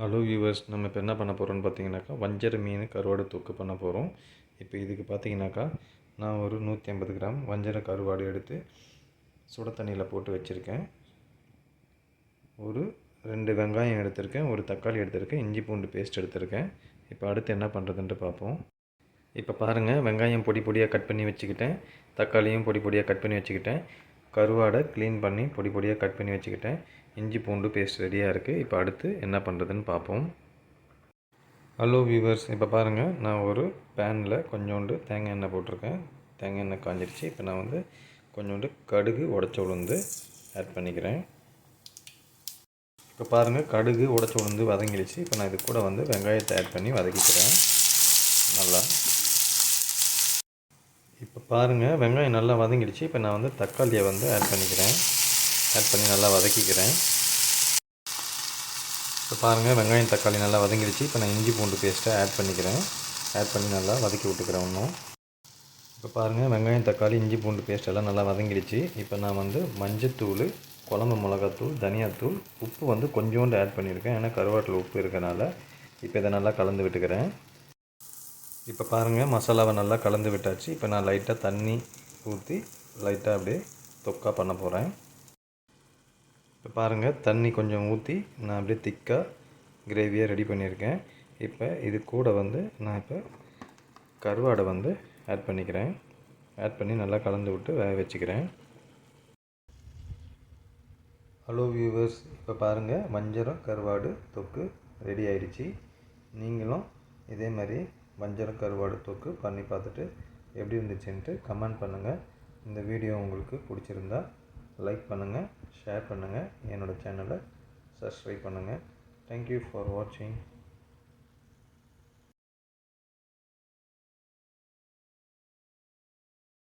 Hello viewers நம்ம இப்போ என்ன பண்ண போகிறோம்னு பார்த்தீங்கன்னாக்கா வஞ்சர மீன் கருவாடு தொக்கு பண்ண போகிறோம் இப்போ இதுக்கு பார்த்தீங்கன்னாக்கா நான் ஒரு நூற்றி ஐம்பது கிராம் வஞ்சர கருவாடு எடுத்து சுட தண்ணியில் போட்டு வச்சுருக்கேன். ஒரு ரெண்டு வெங்காயம் எடுத்திருக்கேன் ஒரு தக்காளி எடுத்திருக்கேன் இஞ்சி பூண்டு பேஸ்ட் எடுத்திருக்கேன். இப்போ அடுத்து என்ன பண்ணுறதுன்ட்டு பார்ப்போம் இப்போ பாருங்கள் வெங்காயம் பொடி பொடியாக கட் பண்ணி வச்சுக்கிட்டேன். தக்காளியும் பொடி பொடியாக கட் பண்ணி வச்சுக்கிட்டேன். கருவாடை க்ளீன் பண்ணி பொடி பொடியாக கட் பண்ணி வச்சுக்கிட்டேன். இஞ்சி பூண்டு பேஸ்ட் ரெடியாக இருக்குது இப்போ அடுத்து என்ன பண்ணுறதுன்னு பார்ப்போம் ஹலோ வியூவர்ஸ் இப்போ பாருங்கள் நான் ஒரு பேனில் கொஞ்சோண்டு தேங்காய் எண்ணெய் போட்டிருக்கேன். தேங்காய் எண்ணெய் காஞ்சிருச்சு. இப்போ நான் வந்து கொஞ்சோண்டு கடுகு உடச்ச உளுந்து ஆட் பண்ணிக்கிறேன். இப்போ பாருங்கள் கடுகு உடச்ச உளுந்து வதங்கிடுச்சு. இப்போ நான் இது கூட வந்து வெங்காயத்தை ஆட் பண்ணி வதக்கிக்கிறேன். நல்லா. இப்போ பாருங்கள் வெங்காயம் நல்லா வதங்கிடுச்சு. இப்போ நான் வந்து தக்காளியை வந்து ஆட் பண்ணிக்கிறேன். ஆட் பண்ணி நல்லா வதக்கிக்கிறேன். இப்போ பாருங்கள் வெங்காயம் தக்காளி நல்லா வதங்கிடுச்சு. இப்போ நான் இஞ்சி பூண்டு பேஸ்ட்டை ஆட் பண்ணிக்கிறேன். ஆட் பண்ணி நல்லா வதக்கி விட்டுக்கிறேன் இன்னும். இப்போ பாருங்கள் வெங்காயம் தக்காளி இஞ்சி பூண்டு பேஸ்ட் எல்லாம் நல்லா வதங்கிடுச்சு. இப்போ நான் வந்து மஞ்சத்தூள் குழம்பு மிளகாத்தூள் தனியாத்தூள் உப்பு வந்து கொஞ்சோண்டு ஆட் பண்ணியிருக்கேன். ஏன்னா கருவாட்டில் உப்பு இருக்கனால. இப்போ இதை நல்லா கலந்து விட்டுக்கிறேன். இப்போ பாருங்கள் மசாலாவை நல்லா கலந்து விட்டாச்சு. இப்போ நான் லைட்டாக தண்ணி ஊற்றி லைட்டாக அப்படியே தொக்கா பண்ண போகிறேன் இப்போ பாருங்கள் தண்ணி கொஞ்சம் ஊற்றி நான் அப்படியே திக்காக கிரேவியாக ரெடி பண்ணியிருக்கேன். இப்போ இது கூட வந்து நான் இப்போ கருவாடை வந்து ஆட் பண்ணிக்கிறேன். ஆட் பண்ணி நல்லா கலந்து விட்டு வேக வச்சுக்கிறேன். ஹலோ வியூவர்ஸ் இப்போ பாருங்கள் வஞ்சரம் கருவாடு தொக்கு ரெடி ஆயிடுச்சு. நீங்களும் இதே மாதிரி வஞ்சரம் கருவாடு தொக்கு பண்ணி பார்த்துட்டு எப்படி இருந்துச்சுன்ட்டு கமெண்ட் பண்ணுங்கள் இந்த வீடியோ உங்களுக்கு பிடிச்சிருந்தா லைக் பண்ணுங்கள் ஷேர் பண்ணுங்கள் என்னோடய சேனலை சப்ஸ்கிரைப் பண்ணுங்கள் தேங்க்யூ ஃபார் வாட்சிங்